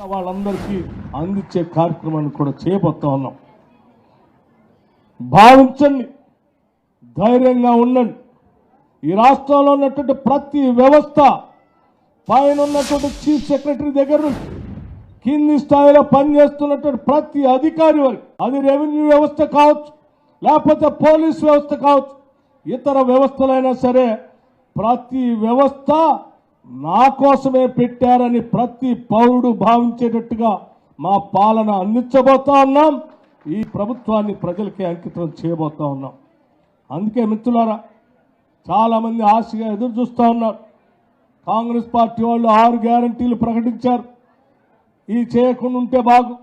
వాళ్ళందరికీ అందించే కార్యక్రమాన్ని కూడా చేయబోతా ఉన్నాం. భావించండి ధైర్యంగా ఉండండి. ఈ రాష్ట్రంలో ఉన్నటువంటి ప్రతి వ్యవస్థ పైన ఉన్నటువంటి చీఫ్ సెక్రటరీ దగ్గర నుంచి కింది స్థాయిలో పనిచేస్తున్నటువంటి ప్రతి అధికారి వరకు అది రెవెన్యూ వ్యవస్థ కావచ్చు లేకపోతే పోలీస్ వ్యవస్థ కావచ్చు ఇతర వ్యవస్థలైనా సరే ప్రతి వ్యవస్థ నా కోసమే పెట్టారని ప్రతి పౌరుడు భావించేటట్టుగా మా పాలన అందించబోతా ఉన్నాం. ఈ ప్రభుత్వాన్ని ప్రజలకే అంకితం చేయబోతా ఉన్నాం. అందుకే మిత్రులారా చాలామంది ఆశగా ఎదురు చూస్తూ ఉన్నారు. కాంగ్రెస్ పార్టీ వాళ్ళు ఆరు గ్యారంటీలు ప్రకటించారు. ఈ చేయకుండా ఉంటే బాగు.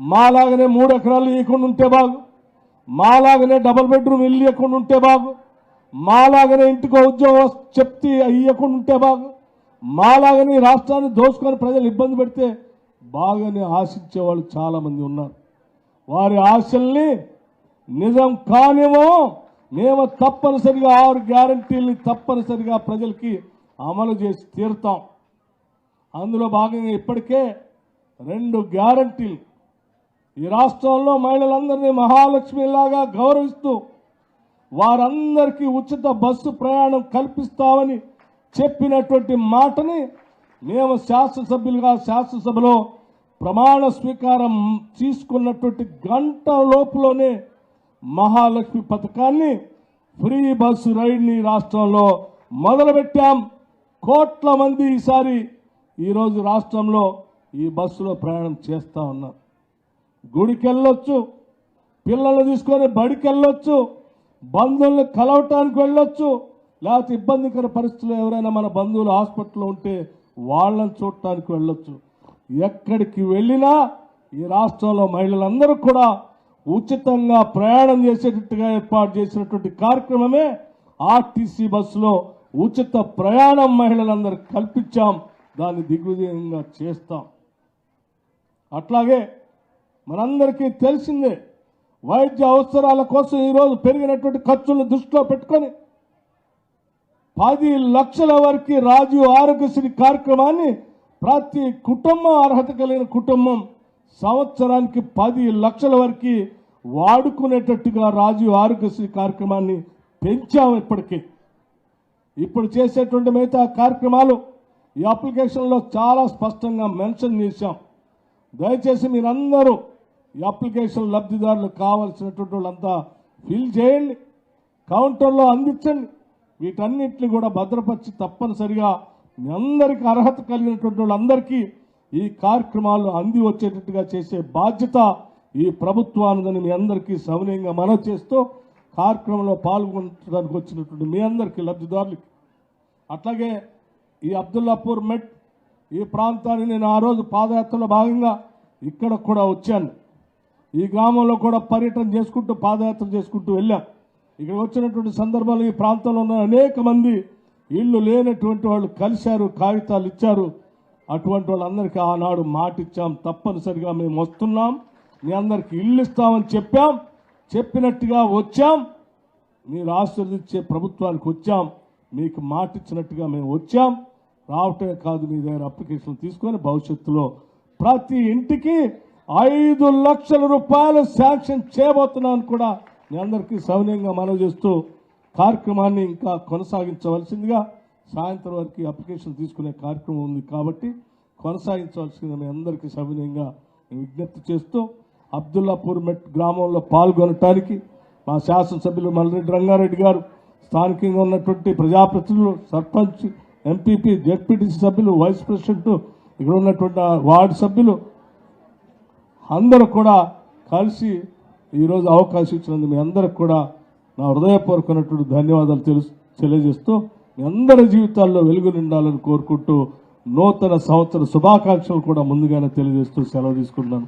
మాలాగనే మూడు ఎకరాలు ఇవ్వకుండా ఉంటే బాగు. మాలాగనే డబుల్ బెడ్రూమ్ ఇల్లు ఇవ్వకుండా ఉంటే బాగు. మాలాగనే ఇంటికో ఉద్యోగం చెప్తే ఇవ్వకుండా ఉంటే బాగు. మాలాగనే రాష్ట్రాన్ని దోసుకొని ప్రజలు ఇబ్బంది పెడితే బాగానే ఆశించే వాళ్ళు చాలామంది ఉన్నారు. వారి ఆశల్ని నిజం కానివో మేము తప్పనిసరిగా ఆరు గ్యారంటీల్ని తప్పనిసరిగా ప్రజలకి అమలు చేసి తీరుతాం. అందులో భాగంగా ఇప్పటికే రెండు గ్యారంటీలు. ఈ రాష్ట్రంలో మహిళలందరినీ మహాలక్ష్మిలాగా గౌరవిస్తూ వారందరికీ ఉచిత బస్సు ప్రయాణం కల్పిస్తామని చెప్పినటువంటి మాటని మేము శాసనసభ్యులుగా శాసనసభలో ప్రమాణ స్వీకారం తీసుకున్నటువంటి గంట లోపులోనే మహాలక్ష్మి పథకాన్ని ఫ్రీ బస్సు రైడ్ని రాష్ట్రంలో మొదలుపెట్టాం. కోట్ల మంది ఈసారి ఈరోజు రాష్ట్రంలో ఈ బస్సులో ప్రయాణం చేస్తూ ఉన్నారు గుడికి వెళ్ళొచ్చు పిల్లల్ని తీసుకొని బడికి వెళ్ళొచ్చు బంధువుల్ని కలవటానికి వెళ్ళొచ్చు లేకపోతే ఇబ్బందికర పరిస్థితుల్లో ఎవరైనా మన బంధువులు హాస్పిటల్లో ఉంటే వాళ్ళని చూడటానికి వెళ్ళొచ్చు. ఎక్కడికి వెళ్ళినా ఈ రాష్ట్రంలో మహిళలందరూ కూడా ఉచితంగా ప్రయాణం చేసేటట్టుగా ఏర్పాటు చేసినటువంటి కార్యక్రమమే ఆర్టీసీ బస్సులో ఉచిత ప్రయాణం మహిళలందరూ కల్పించాం. దాన్ని దిగ్విజయంగా చేస్తాం. అట్లాగే మనందరికీ తెలిసిందే వైద్య అవసరాల కోసం ఈరోజు పెరిగినటువంటి ఖర్చులను దృష్టిలో పెట్టుకొని పది లక్షల వరకు రాజీవ్ ఆరోగ్యశ్రీ కార్యక్రమాన్ని ప్రతి కుటుంబం అర్హత కలిగిన కుటుంబం సంవత్సరానికి పది లక్షల వరకు వాడుకునేటట్టుగా రాజీవ్ ఆరోగ్యశ్రీ కార్యక్రమాన్ని పెంచాం ఇప్పటికీ. ఇప్పుడు చేసేటువంటి మిగతా కార్యక్రమాలు ఈ అప్లికేషన్లో చాలా స్పష్టంగా మెన్షన్ చేశాం. దయచేసి మీరందరూ ఈ అప్లికేషన్ లబ్ధిదారులు కావాల్సినటువంటి వాళ్ళంతా ఫిల్ చేయండి. కౌంటర్లో అందించండి. వీటన్నిటిని కూడా భద్రపరిచి తప్పనిసరిగా మీ అందరికీ అర్హత కలిగినటువంటి వాళ్ళందరికీ ఈ కార్యక్రమాలు అంది వచ్చేటట్టుగా చేసే బాధ్యత ఈ ప్రభుత్వానిదని మీ అందరికీ సవినయంగా మనవి చేస్తూ కార్యక్రమంలో పాల్గొనడానికి వచ్చినటువంటి మీ అందరికీ లబ్ధిదారులకి. అట్లాగే ఈ అబ్దుల్లాపూర్ మెట్ ఈ ప్రాంతాన్ని నేను ఆ రోజు పాదయాత్రలో భాగంగా ఇక్కడ కూడా వచ్చాను. ఈ గ్రామంలో కూడా పర్యటన చేసుకుంటూ పాదయాత్ర చేసుకుంటూ వెళ్ళాం. ఇక్కడ వచ్చినటువంటి సందర్భాలు ఈ ప్రాంతంలో ఉన్న అనేక మంది ఇళ్ళు లేనటువంటి వాళ్ళు కలిశారు కాగితాలు ఇచ్చారు. అటువంటి వాళ్ళందరికీ ఆనాడు మాట ఇచ్చాం తప్పనిసరిగా మేము వస్తున్నాం. మీ అందరికీ ఇల్లు ఇస్తామని చెప్పాం. చెప్పినట్టుగా వచ్చాం. మీరు ఆశీర్వదించే ప్రభుత్వానికి వచ్చాం. మీకు మాట ఇచ్చినట్టుగా మేము వచ్చాం. రావటమే కాదు మీ దగ్గర అప్లికేషన్ తీసుకొని భవిష్యత్తులో ప్రతి ఇంటికి ఐదు లక్షల రూపాయలు శాంక్షన్ చేయబోతున్నాను కూడా మీ అందరికీ సౌన్యంగా మనవి చేస్తూ కార్యక్రమాన్ని ఇంకా కొనసాగించవలసిందిగా సాయంత్రం వరకు అప్లికేషన్ తీసుకునే కార్యక్రమం ఉంది కాబట్టి కొనసాగించవలసిందిగా మీ అందరికీ సవినయంగా విజ్ఞప్తి చేస్తూ అబ్దుల్లాపూర్ మెట్ గ్రామంలో పాల్గొనటానికి మా శాసనసభ్యులు మల్లరెడ్డి రంగారెడ్డి గారు స్థానికంగా ఉన్నటువంటి ప్రజాప్రతినిధులు సర్పంచ్ ఎంపీపీ జెడ్పీటీసీ సభ్యులు వైస్ ప్రెసిడెంట్ ఇక్కడ ఉన్నటువంటి వార్డు సభ్యులు అందరూ కూడా కలిసి ఈరోజు అవకాశం ఇచ్చినందుకు మీ అందరికి కూడా నా హృదయపూర్వకమైనటువంటి ధన్యవాదాలు తెలుసు తెలియజేస్తూ మీ అందరి జీవితాల్లో వెలుగు నిండాలని కోరుకుంటూ నూతన సంవత్సర శుభాకాంక్షలు కూడా ముందుగానే తెలియజేస్తూ సెలవు తీసుకుంటున్నాను.